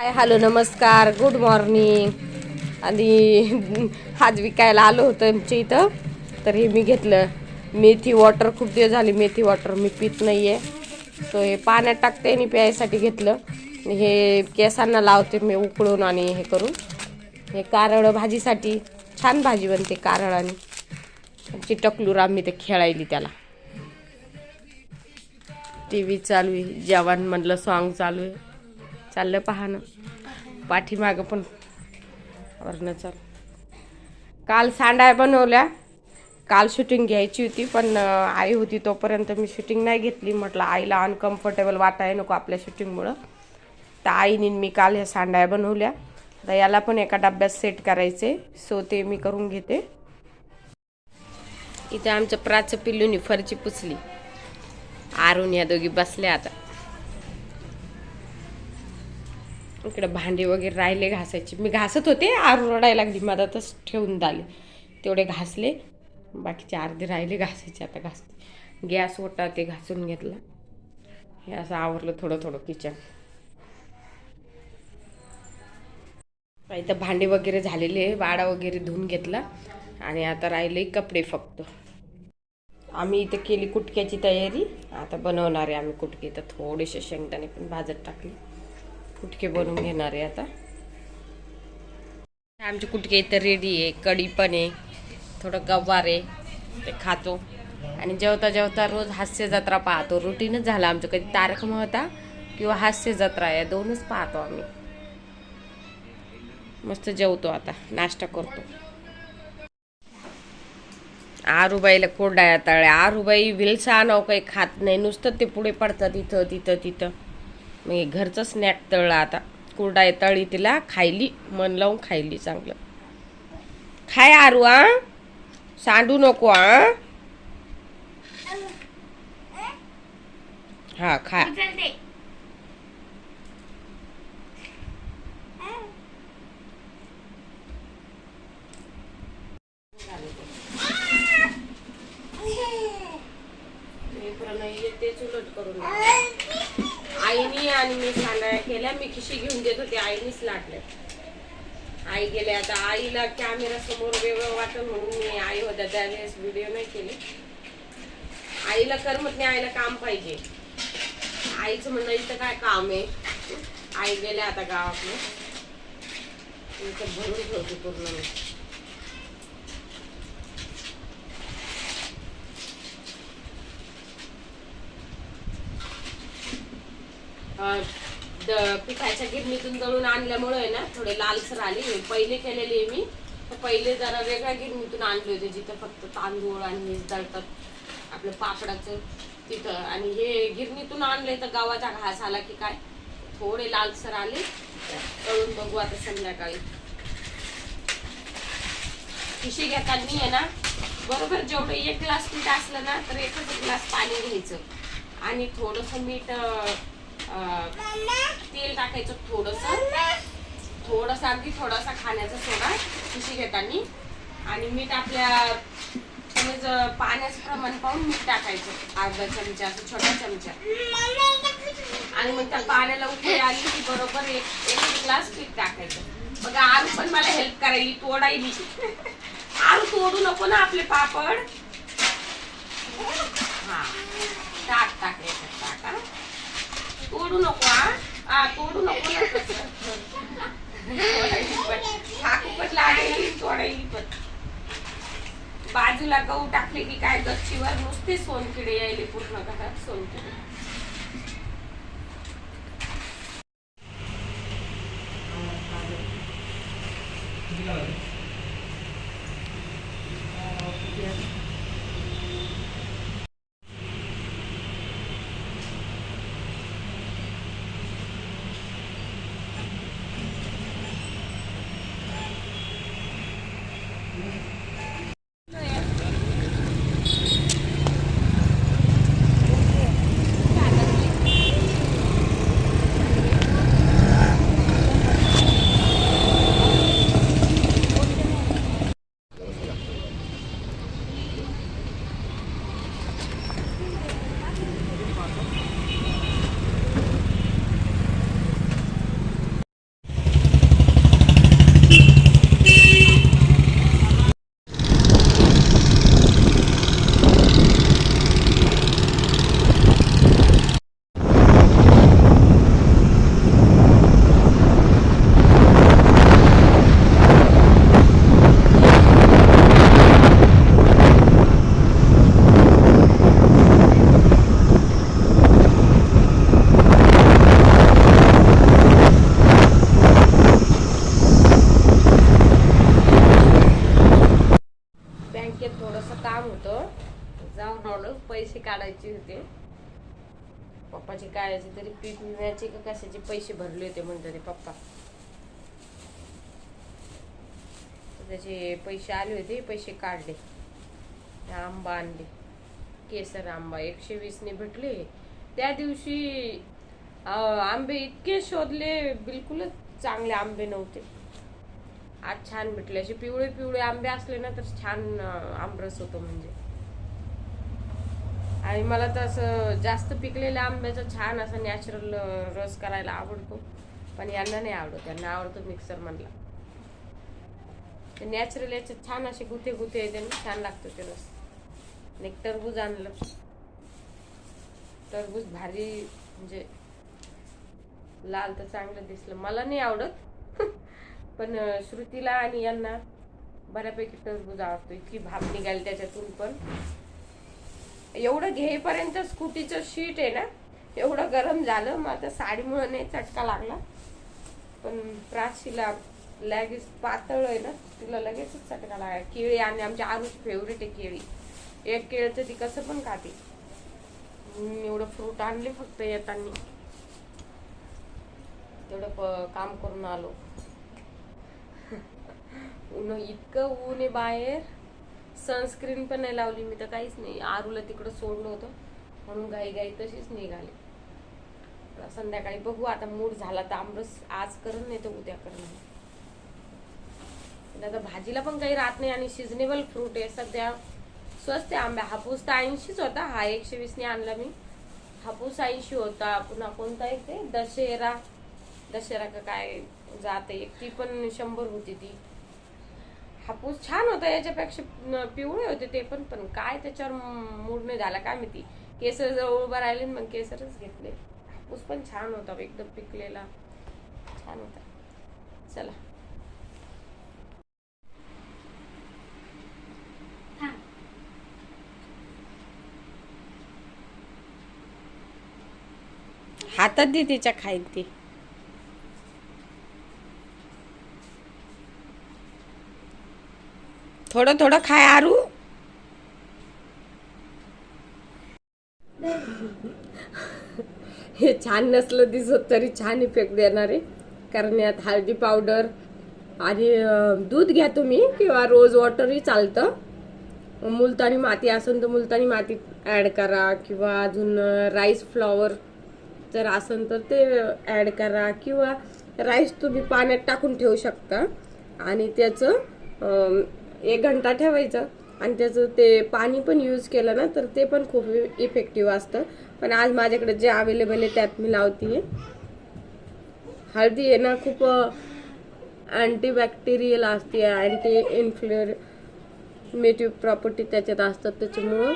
हाय hello नमस्कार. Good morning आणि हात विकायला आलो होतं आमच्या इथं तर हे मी घेतलं. मेथी वॉटर खूप दिवस झाली मेथी वॉटर मी पित नाही आहे सो हे पाण्यात टाकते आणि प्यायसाठी घेतलं. हे केसांना लावते मी उकळून आणि हे करून. हे कारळ भाजीसाठी छान भाजी बनते कारळ आणि. आमची टकलूर आम्ही ते खेळायली त्याला. टी व्ही चालू आहे जेवण म्हणलं सॉन्ग चालू आहे. चाललं पाहणं. पाठीमागं पण. वरणं चाल. काल सांडाय बनवल्या. काल शूटिंग घ्यायची होती पण आई होती तोपर्यंत मी शूटिंग नाही घेतली. म्हटलं आईला अनकम्फर्टेबल वाटाय नको आपल्या शूटिंगमुळं तर आईने मी काल ह्या सांडाय बनवल्या. तर याला पण एका डब्यात सेट करायचे. सो ते मी करून घेते. इथे आमच्या प्राचं पिल्लूनी फरची पुसली. आरून या दोघी बसल्या आता. इकडं भांडे वगैरे राहिले घासायचे. मी घासत होते आरू रडायला लागली मधातच ठेवून झाले. तेवढे घासले. बाकीचे अर्धे राहिले घासायचे आता घासते. गॅस ओटा ते घासून घेतला. हे असं आवरलं थोडं थोडं किचन. इथं भांडे वगैरे झालेले वाडा वगैरे धुवून घेतला. आणि आता राहिले कपडे फक्त. आम्ही इथं केली कुटक्याची तयारी. आता बनवणार आहे आम्ही कुटके. तर थोडेसे शेंगदाणे पण भाजत टाकले. कुटके बनवून घेणार आहे आता. आमचे कुटके इथं रेडी आहे. कढी पण आहे. थोडं गवार आहे. ते खातो. आणि जेवता जेवता रोज हास्य जत्रा पाहतो. रुटीनच झालं आमचं. कधी तारक मेहता किंवा हास्य जत्रा या दोनच पाहतो आम्ही. मस्त जेवतो आता. नाश्ता करतो. आरूबाईला कोरडाया तळ्या. आरूबाई विलसा नाव काही खात नाही. नुसतं ते पुढे पडतात तिथं तिथं तिथं. हे घरचं स्नॅक तळलं आता. कुरडाय तळी तिला खायली मन लावून खायली चांगलं. खाय आरू आ सांडू नको आ हा खा. तेच उलट करून. आईनी आणि मी सांगाया केल्या मी खिशी घेऊन देत होते. आईनीच लाटल्या आई गेले. आता आईला कॅमेरा समोर वेगळं वाटत म्हणून मी आई होत्या त्यावेळेस व्हिडिओ नाही केले. आईला करमत नाही. आईला काम पाहिजे. आईचं म्हणणं इथं काय काम आहे? आई गेल्या आता गावाकडे. इथं भरून ठेवते पूर्ण मी. पिठाच्या गिरणीतून दळून आणल्यामुळे आहे ना थोडे लालसर आले. हे पहिले केलेले आहे मी. तर पहिले जरा वेगळ्या गिरणीतून आणले होते जिथं फक्त तांदूळ आणि हे दळतात. आपलं पापडाचं तिथं. आणि हे गिरणीतून आणले तर गावाचा घास आला की काय? थोडे लालसर आले. तळून बघू आता संध्याकाळी. पिशी घेताना आहे ना बरोबर जेवढं एक ग्लास पीठ असलं ना तर एकच ग्लास पाणी घ्यायचं. आणि थोडस मीठ तेल टाकायचं थोडस. थोडस अगदी थोडासा खाण्याचा सोडा खिशी घेताना. आणि मीठ आपल्या समज पाण्याचं प्रमाण पाहून मीठ टाकायचं. अर्धा चमचा असं छोटा चमचा. आणि मग त्या पाण्याला उकळी आली की बरोबर एक एक ग्लास पीठ टाकायचं. बघा आरू पण मला हेल्प करायली तोडायली आरू तोडू नको ना आपले पापड. हा टाक टाकायचं तोडू नको हा तोडू नको हा खूपच तोडायली पण बाजूला गहू टाकले की काय गच्चीवर नुसते सोनकिडे यायले पूर्ण घरात सोनकिडे. Thank you. काम होतं. जाऊन रोड पैसे काढायचे होते. पप्पाचे काढायचे तरी पीक विम्याचे का कशाचे? पैसे भरले होते म्हणतात पप्पा. त्याचे पैसे आले होते. पैसे काढले. आंबा आणले. केसर आंबा एकशे वीसने भेटले. त्या दिवशी आंबे इतके शोधले. बिलकुलच चांगले आंबे नव्हते. आज छान भेटले. असे पिवळे पिवळे आंबे असले ना तर छान अं, आमरस होतो म्हणजे. आणि मला तर असं जास्त पिकलेल्या आंब्याचा छान असा नॅचरल रस करायला आवडतो. पण यांना नाही आवडत. त्यांना आवडतो मिक्सर म्हणला नॅचरल याचे छान असे गुथे गुथे येते छान लागतो ते रस. आणि एक टरबूज आणलं. टरबूज भारी म्हणजे लाल तर चांगलं दिसलं. मला नाही आवडत. पण श्रुतीला आणि यांना बऱ्यापैकी टरबूज आवडतो. इतकी भाप निघाली त्याच्यातून पण. एवढं घेईपर्यंत स्कूटीचं शीट आहे ना एवढं गरम झालं. मग आता साडीमुळं नाही चटका लागला. पण प्राचीला लगेच पातळ आहे ना तिला लगेचच चटका लागला. केळी आणि आमच्या आरूची फेवरेट आहे केळी. एक केळचं ती कसं पण खाते. एवढं फ्रूट आणले फक्त येताना. तेवढं प- काम करून आलो. ऊन इतकं ऊन आहे बाहेर. सनस्क्रीन पण नाही लावली मी तर काहीच नाही. आरूला तिकडं सोडलं होतं. म्हणून घाई घाई तशीच निघाली. संध्याकाळी बघू. आता मूड झाला तर आमरस आज करण नाही तर उद्या करण आता भाजीला पण काही राहत नाही आणि सिजनेबल फ्रूट आहे. सध्या स्वस्त आहे. आंबा हापूस तर ऐंशीच होता. हा एकशे वीसने आणला मी. हापूस ऐंशी होता. पुन्हा कोणता एक ते दशेरा दशेरा का काय जाते. ती पण शंभर होती ती. हापूस छान होता याच्यापेक्षा पिवळे होते ते पण पण काय त्याच्यावर मूड नाही झाला काय माहिती. केसर जवळ उभं राहिले मग केसरच घेतले. हापूस पण छान होता एकदम पिकलेला. छान होता. चला. हातात दे तिच्या खाईन ती. थोडं थोडं खाय आरू. हे छान नसलं दिसत तरी छान इफेक्ट देणार आहे. कारण यात हळदी पावडर आणि दूध घ्या तुम्ही किंवा रोज वॉटरही चालतं. मुलतानी माती असेल तर मुलतानी माती ॲड करा किंवा अजून राईस फ्लॉवर जर असेल तर ते ॲड करा किंवा राईस तुम्ही पाण्यात टाकून ठेवू शकता. आणि त्याचं एक घंटा ठेवायचं. आणि त्याचं ते पाणी पण यूज केलं ना तर ते पण खूप इफेक्टिव्ह असतं. पण आज माझ्याकडे जे अवेलेबल आहे त्यात मी लावते हळदी आहे ना खूप अँटीबॅक्टेरियल असते अँटी इन्फ्लेमेटिव्ह प्रॉपर्टी त्याच्यात असतात. त्याच्यामुळं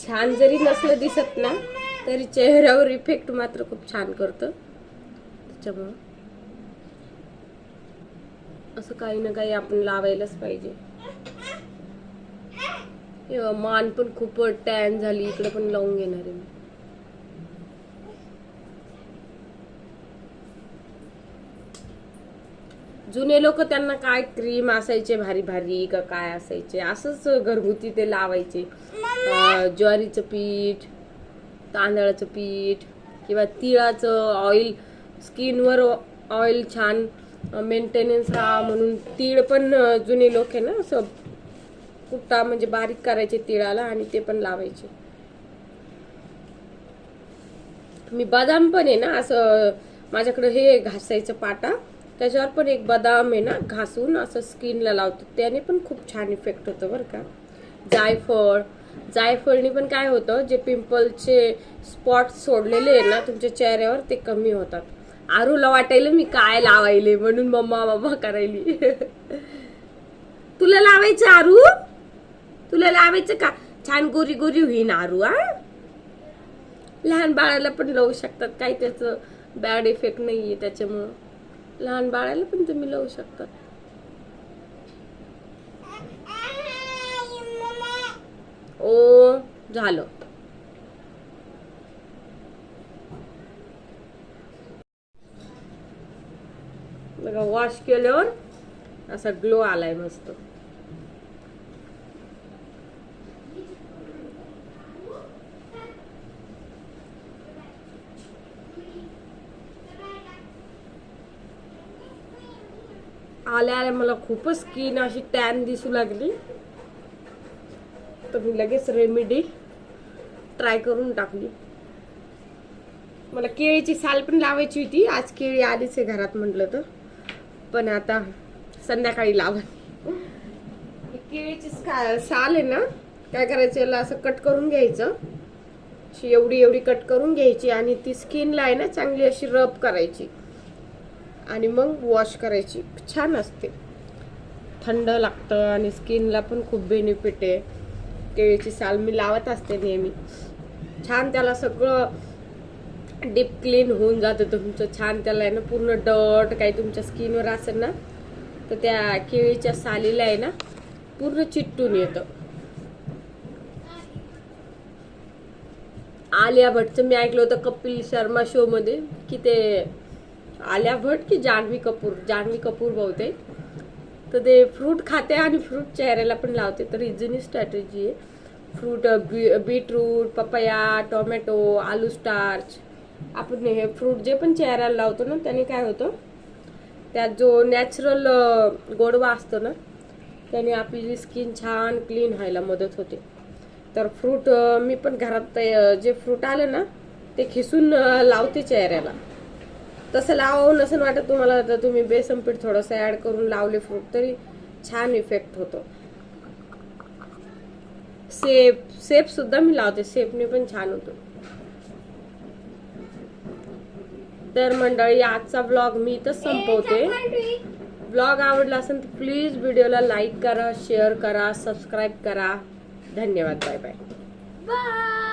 छान जरी नसलं दिसत ना तरी चेहऱ्यावर इफेक्ट मात्र खूप छान करतं. त्याच्यामुळं. असं काही ना काही आपण लावायलाच पाहिजे. मान पण खूप टॅन झाली इकडे पण लावून घेणार आहे मी. जुने लोक त्यांना काय क्रीम असायचे भारी भारी का काय असायचे असंच घरगुती ते लावायचे. ज्वारीचं पीठ तांदळाचं पीठ किंवा तिळाचं ऑइल स्किनवर ऑइल छान मेंटेनन्स राहा म्हणून तीळ पण जुने लोक आहे ना असं कुट्टा म्हणजे बारीक करायचे तिळाला आणि ते पण लावायचे. मी बदाम पण आहे ना असं माझ्याकडे हे घासायचं पाटा त्याच्यावर पण एक बदाम आहे ना घासून असं स्किनला लावतो. त्याने पण खूप छान इफेक्ट होतो बरं का. जायफळ जायफळनी पण काय होतं जे पिंपलचे स्पॉट सोडलेले आहे ना तुमच्या चेहऱ्यावर ते कमी होतात. आरूला वाटायला मी काय लावायले? म्हणून मम्मा मम्मा करायली. तुला लावायचं आरू? तुला लावायचं का? छान गोरी गोरी होईन आरू हा लहान बाळाला पण लावू शकतात काही त्याचं बॅड इफेक्ट नाहीये त्याच्यामुळं. लहान बाळाला पण तुम्ही लावू शकतात. ओ झालं. बघा वॉश केल्यावर असा ग्लो आलाय मस्त. आल्या आल्या मला खूपच स्किन अशी टॅन दिसू लागली. तर मी लगेच रेमेडी ट्राय करून टाकली. मला केळीची साल पण लावायची होती. आज केळी आलीच आहे घरात म्हटलं तर. पण आता संध्याकाळी लावा केळीची साल आहे ना काय करायचं याला असं कट करून घ्यायचं. अशी एवढी एवढी कट करून घ्यायची आणि ती स्किनला आहे ना चांगली अशी रब करायची. आणि मग वॉश करायची. छान असते. थंड लागतं आणि स्किनला पण खूप बेनिफिट आहे. केळीची साल मी लावत असते नेहमी. छान त्याला सगळं डीप क्लीन होऊन जातं तुमचं. छान त्याला आहे ना पूर्ण डट काही तुमच्या स्किनवर असेल ना तर त्या केळीच्या सालीला आहे ना पूर्ण चिट्टून येतं. आलिया भटचं मी ऐकलं होतं कपिल शर्मा शोमध्ये की ते आलिया भट की जान्हवी कपूर? जान्हवी कपूर बहुतेक. तर ते फ्रूट खाते आणि फ्रूट चेहऱ्याला पण लावते. तर ही जुनी स्ट्रॅटेजी आहे. फ्रूट बी बीटरूट पपया टोमॅटो आलू स्टार्च आपण हे फ्रूट जे पण चेहऱ्याला लावतो ना त्याने काय होतं? त्यात जो नॅचरल गोडवा असतो ना त्याने आपली स्किन छान क्लीन व्हायला मदत होते. तर फ्रूट मी पण घरात जे फ्रूट आलं ना ते खिसून लावते चेहऱ्याला. तसं लावावं नसेल वाटत तुम्हाला तर तुम्ही बेसन पीठ थोडंसं ऍड करून लावले फ्रूट तरी छान इफेक्ट होतो. सेप सेप सुद्धा मी लावते सेपने पण छान होतो. तर मंडळी आजचा ब्लॉग मी इथंच संपवते. ब्लॉग आवडला असेल तर प्लीज व्हिडिओला लाईक करा शेअर करा सबस्क्राईब करा. धन्यवाद बाय बाय Bye.